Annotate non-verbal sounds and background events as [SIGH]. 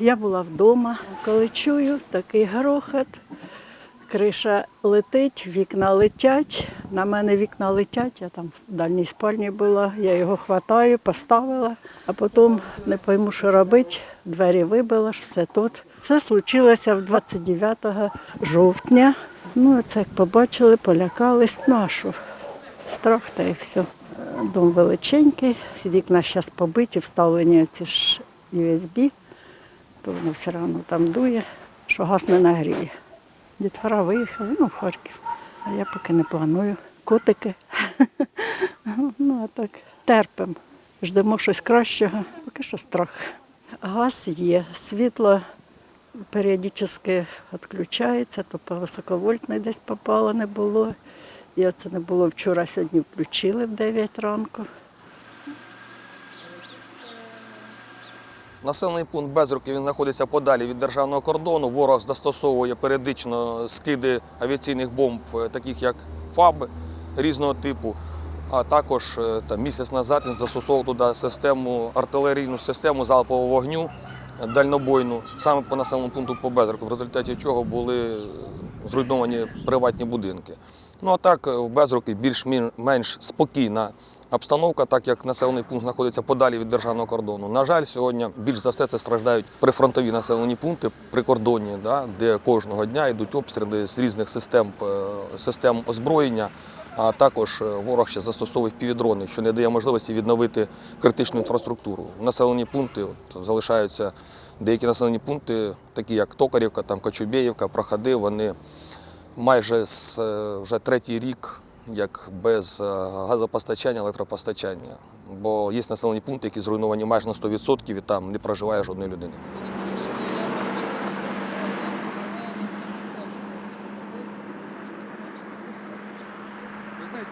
Я була вдома, коли чую такий грохот. Криша летить, вікна летять. На мене вікна летять, я там в дальній спальні була, я його хватаю, поставила, а потім не пойму, що робити. Двері вибила, все тут. Це случилося в 29 жовтня. Ну, це як побачили, полякались. Ну а що? Страх та і все. Дом величенький, вікна зараз побиті, вставлені ці ж USB, то воно все одно там дує, що газ не нагріє. Дітвора виїхали, ну, в Харків. А я поки не планую. Котики. [LAUGHS] ну, а так, терпимо. Ждемо щось кращого, поки що страх. Газ є, світло періодично відключається, то по високовольтний десь попало, не було. І оце не було вчора, сьогодні включили в 9 ранку. Населений пункт Безруки він знаходиться подалі від державного кордону. Ворог застосовує періодично скиди авіаційних бомб, е, таких як ФАБ різного типу. А також е, там, місяць назад він застосовував туди систему, артилерійну систему залпового вогню дальнобойну, саме по населеному пункту по Безруку, в результаті чого були зруйновані приватні будинки. Ну а так е, в Безруки більш-менш спокійна обстановка, так як населений пункт знаходиться подалі від державного кордону. На жаль, сьогодні більш за все це страждають прифронтові населені пункти, прикордонні, да, де кожного дня йдуть обстріли з різних систем, е, систем озброєння. А також е, ворог ще застосовує півдрони, що не дає можливості відновити критичну інфраструктуру. Населені пункти от, залишаються деякі населені пункти, такі як Токарівка, там Кочубєївка, Проходи, вони майже з е, вже третій рік як без е, газопостачання, електропостачання. Бо є населені пункти, які зруйновані майже на 100% і там не проживає жодної людини. Ви знаєте,